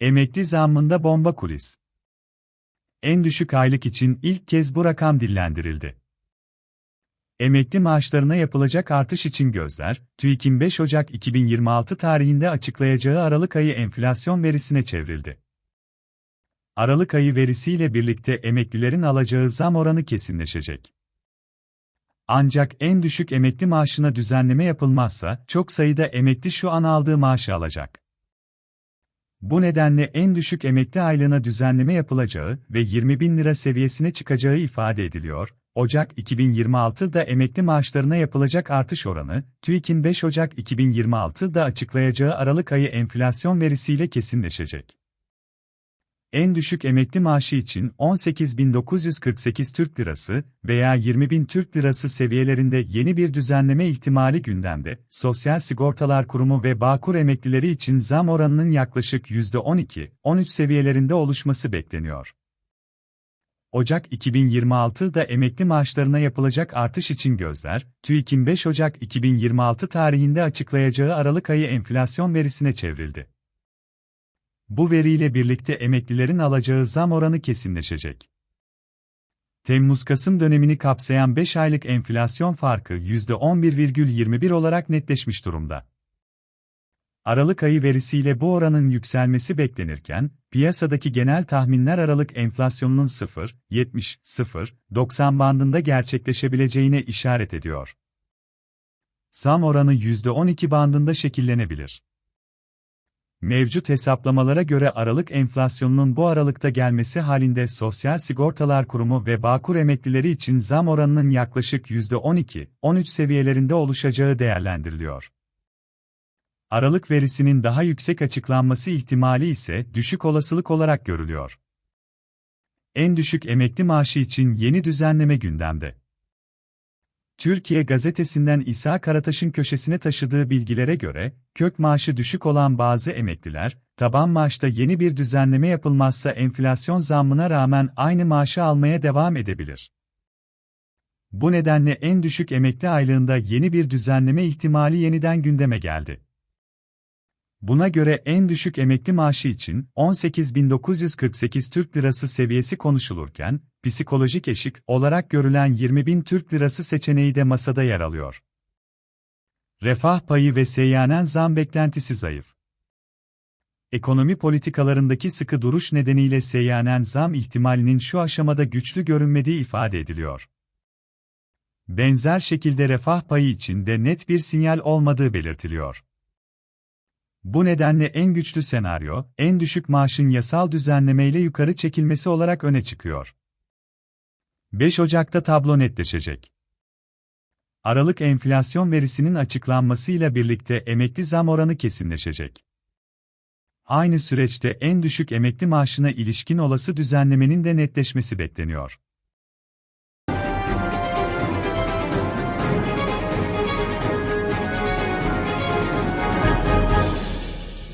Emekli zammında bomba kulis. En düşük aylık için ilk kez bu rakam dillendirildi. Emekli maaşlarına yapılacak artış için gözler, TÜİK'in 5 Ocak 2026 tarihinde açıklayacağı Aralık ayı enflasyon verisine çevrildi. Aralık ayı verisiyle birlikte emeklilerin alacağı zam oranı kesinleşecek. Ancak en düşük emekli maaşına düzenleme yapılmazsa çok sayıda emekli şu an aldığı maaşı alacak. Bu nedenle en düşük emekli aylığına düzenleme yapılacağı ve 20 bin lira seviyesine çıkacağı ifade ediliyor. Ocak 2026'da emekli maaşlarına yapılacak artış oranı, TÜİK'in 5 Ocak 2026'da açıklayacağı Aralık ayı enflasyon verisiyle kesinleşecek. En düşük emekli maaşı için 18.948 Türk Lirası veya 20.000 Türk Lirası seviyelerinde yeni bir düzenleme ihtimali gündemde. Sosyal Sigortalar Kurumu ve Bağkur emeklileri için zam oranının yaklaşık %12-13 seviyelerinde oluşması bekleniyor. Ocak 2026'da emekli maaşlarına yapılacak artış için gözler, TÜİK'in 5 Ocak 2026 tarihinde açıklayacağı Aralık ayı enflasyon verisine çevrildi. Bu veriyle birlikte emeklilerin alacağı zam oranı kesinleşecek. Temmuz-Kasım dönemini kapsayan 5 aylık enflasyon farkı %11,21 olarak netleşmiş durumda. Aralık ayı verisiyle bu oranın yükselmesi beklenirken, piyasadaki genel tahminler Aralık enflasyonunun 0.70-0.90 bandında gerçekleşebileceğine işaret ediyor. Zam oranı %12 bandında şekillenebilir. Mevcut hesaplamalara göre Aralık enflasyonunun bu aralıkta gelmesi halinde Sosyal Sigortalar Kurumu ve Bağkur emeklileri için zam oranının yaklaşık %12-13 seviyelerinde oluşacağı değerlendiriliyor. Aralık verisinin daha yüksek açıklanması ihtimali ise düşük olasılık olarak görülüyor. En düşük emekli maaşı için yeni düzenleme gündemde. Türkiye gazetesinden İsa Karataş'ın köşesine taşıdığı bilgilere göre, kök maaşı düşük olan bazı emekliler, taban maaşta yeni bir düzenleme yapılmazsa enflasyon zammına rağmen aynı maaşı almaya devam edebilir. Bu nedenle en düşük emekli aylığında yeni bir düzenleme ihtimali yeniden gündeme geldi. Buna göre en düşük emekli maaşı için 18.948 Türk Lirası seviyesi konuşulurken, psikolojik eşik olarak görülen 20.000 Türk Lirası seçeneği de masada yer alıyor. Refah payı ve seyyanen zam beklentisi zayıf. Ekonomi politikalarındaki sıkı duruş nedeniyle seyyanen zam ihtimalinin şu aşamada güçlü görünmediği ifade ediliyor. Benzer şekilde refah payı için de net bir sinyal olmadığı belirtiliyor. Bu nedenle en güçlü senaryo, en düşük maaşın yasal düzenlemeyle yukarı çekilmesi olarak öne çıkıyor. 5 Ocak'ta tablo netleşecek. Aralık enflasyon verisinin açıklanmasıyla birlikte emekli zam oranı kesinleşecek. Aynı süreçte en düşük emekli maaşına ilişkin olası düzenlemenin de netleşmesi bekleniyor.